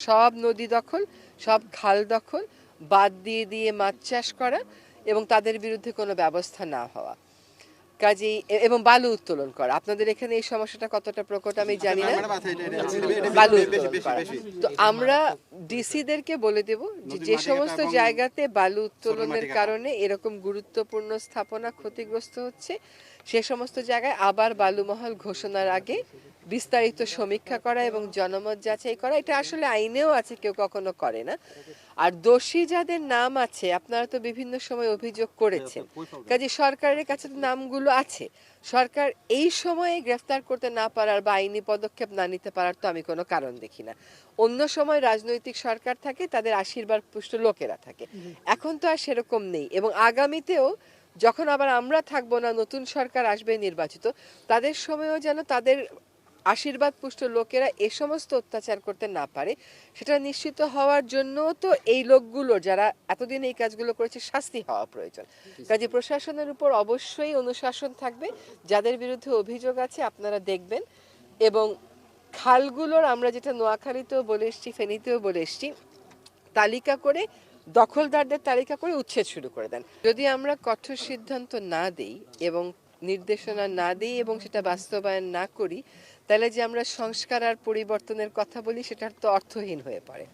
সব নদী দখল সব খাল দখল বাদ দিয়ে দিয়ে মাছ চাষ করা এবং তাদের বিরুদ্ধে কোনো ব্যবস্থা না হওয়া। কাজেই এবং বালু উত্তোলন করা। আপনাদের এখানে এই সমস্যাটা কতটা প্রকট আমি জানি না। বালু উত্তোলন করা। তো আমরা ডিসিদেরকে বলে দেব যে যে সমস্ত জায়গাতে বালু উত্তোলনের কারণে এরকম গুরুত্বপূর্ণ স্থাপনা ক্ষতিগ্রস্ত হচ্ছে সে সমস্ত জায়গায় আবার বালুমহল ঘোষণার আগে বিস্তারিত সমীক্ষা করা এবং জনমত যাচাই করা এটা আসলে আইনেও আছে কেউ কখনো করে না। আর দোষী যাদের নাম আছে আপনারা তো বিভিন্ন সময় অভিযোগ করেছেন। কাজে সরকারের কাছে তো নামগুলো আছে। সরকার এই সময়ে গ্রেফতার করতে না পারার বা আইনি পদক্ষেপ না নিতে পারার তো আমি কোনো কারণ দেখি না। অন্য সময় রাজনৈতিক সরকার থাকে তাদের আশীর্বাদ পুষ্ট লোকেরা থাকে। এখন তো আর সেরকম নেই এবং আগামীতেও যখন আবার আমরা থাকব না নতুন সরকার আসবে নির্বাচিত তাদের সময়ও যেন তাদের আশীর্বাদ পুষ্ট লোকেরা এ সমস্ত অত্যাচার করতে না পারে সেটা নিশ্চিত হওয়ার জন্য তো এই লোকগুলো যারা এতদিন এই কাজগুলো করেছে শাস্তি হওয়া প্রয়োজন। কাজে প্রশাসনের উপর অবশ্যই অনুশাসন থাকবে যাদের বিরুদ্ধে অভিযোগ আছে আপনারা দেখবেন এবং খালগুলোর আমরা যেটা নোয়াখালীতেও বলে এসছি ফেনীতেও বলে এসছি তালিকা করে দখলদারদের তালিকা করে উচ্ছেদ শুরু করে দেন। যদি আমরা কঠোর সিদ্ধান্ত না দেই এবং নির্দেশনা না দিই এবং সেটা বাস্তবায়ন না করি, তাহলে যে আমরা সংস্কার আর পরিবর্তনের কথা বলি, সেটার তো অর্থহীন হয়ে পড়ে।